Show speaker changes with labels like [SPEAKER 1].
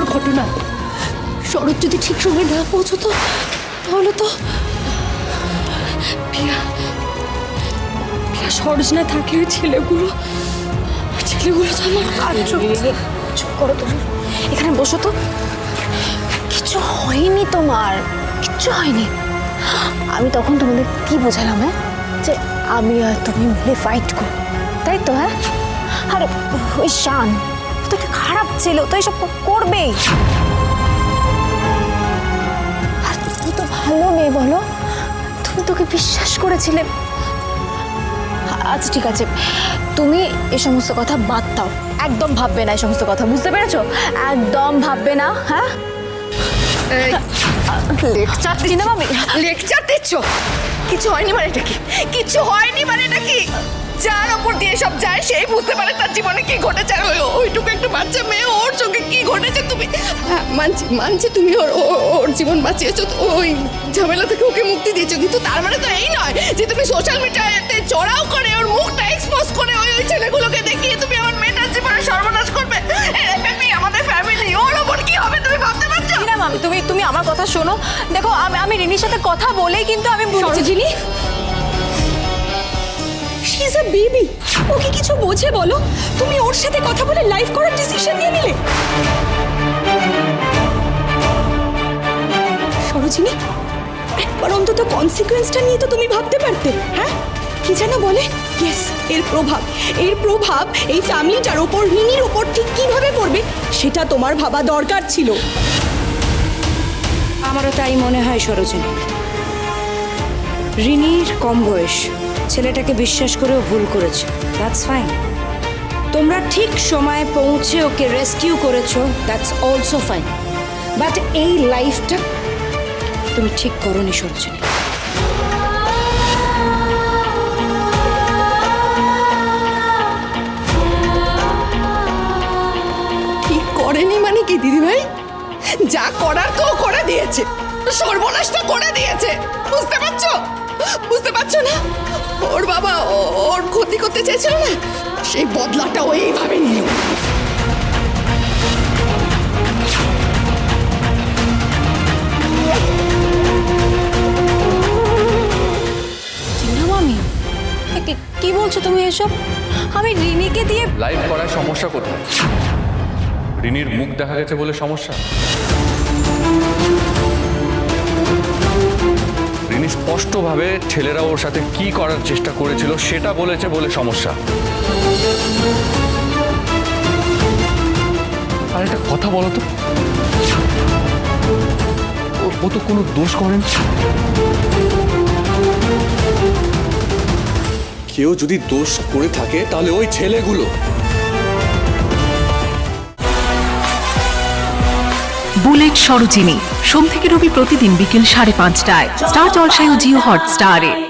[SPEAKER 1] ভয়ঙ্কর ঘটনা। শরৎ যদি ঠিক সময় না পৌঁছতো, তাহলে তো সরজ না থাকলে ওই ছেলেগুলো ছেলেগুলো তো আমার
[SPEAKER 2] চুপ করো তুমি। এখানে বসো তো। কিছু হয়নি তোমার। কিচ্ছু হয়নি। আমি তখন তোমাদের কি বোঝালাম হ্যাঁ? যে আমি আর তুমি মিলে ফাইট করো তাই তো হ্যাঁ? আর, ওই শান। তো একটা খারাপ ছিল তো এইসব করবেই। আর তুমি তো ভালো মেয়ে বলো। তুমি তোকে বিশ্বাস করেছিলে। আচ্ছা ঠিক আছে। তুমি এ সমস্ত কথা বাদ দাও। একদম ভাববে না এই সমস্ত কথা বুঝতে পেরেছ? একদম ভাববে না হ্যাঁ? লেকচার মামি
[SPEAKER 3] লেকচার দিচ্ছ? কিছু হয়নি মানে এটা কি? কিছু হয়নি মানে এটা কি? যার ওপর দিয়ে সব যায় সেই বুঝতে পারে তার জীবনে কি ঘটেছে ওইটুকু বাচ্চা মেয়ে ওর চোখে কি ঘটেছে তুমি? হ্যাঁ, মানছি মানছি তুমি ওর ওর জীবন বাঁচিয়েছো তো ওই ঝামেলা থেকে ওকে মুক্তি দিয়েছ। কিন্তু তার মানে তো এই নয় যে তুমি সোশ্যাল মিডিয়াতে চড়াও করে ওর মুখটা এক্সপোজ করে ওই ওই ছেলেগুলোকে দেখিয়ে তুমি আমার মেয়েটার জীবনে সর্বনাশ করবে। আমাদের ফ্যামিলি ওর ওপর কি হবে তুমি ভাবতে পারছ?
[SPEAKER 2] না মামি তুমি তুমি আমার কথা শোনো। দেখো আমি আমি রিনির সাথে কথা বলেই কিন্তু আমি বুঝছি
[SPEAKER 1] she is a baby okay কিছু বোঝে বলো? তুমি ওর সাথে কথা বলে লাইফ করার ডিসিশন নিয়ে নিলে? সরোজিনী, একবার অন্তত কনসিকোয়েন্সটা নিয়ে তো তুমি ভাবতে পারতে হ্যাঁ? কি যেন বলে? ইয়েস এর প্রভাব। এর প্রভাব এই ফ্যামিলিটার ওপর রিনির ওপর ঠিক কীভাবে পড়বে, সেটা তোমার ভাবা দরকার ছিল।
[SPEAKER 4] আমারও তাই মনে হয় সরোজিনী। রিনির কম বয়স। ছেলেটাকে বিশ্বাস করেও ভুল করেছে। দ্যাটস ফাইন তোমরা ঠিক সময়ে পৌঁছে ওকে রেস্কিউ করেছ। দ্যাটস অলসো ফাইন বাট এই লাইফটা তুমি ঠিক করনি, সরোজিনী।
[SPEAKER 3] ঠিক করেনি মানে কি, দিদিভাই? যা করার তো করে দিয়েছে। সর্বনাশটা করে দিয়েছে। বুঝতে পারছ? বুঝতে পারছ না? ওর বাবা ও- ওর ক্ষতি করতে চেয়েছিল না? সেই বদলাটা ও এইভাবে নিল।
[SPEAKER 2] কি বলছো তুমি এসব? আমি রিনিকে দিয়ে
[SPEAKER 5] লাইভ করার সমস্যা কোথায়? রিনির মুখ দেখা গেছে বলে সমস্যা? রিনি ছেলেরা ওর সাথে কি করার চেষ্টা করেছিল সেটা বলেছে বলে সমস্যা। আর একটা কথা বলো তো। ও তো কোনো দোষ করেন
[SPEAKER 6] কেউ যদি দোষ করে থাকে, তাহলে ওই ছেলেগুলো
[SPEAKER 7] বুলেট সরোজিনী। সোম থেকে রবি প্রতিদিন বিকেল সাড়ে পাঁচটায়। স্টার জলসায় জিও হট হটস্টারে।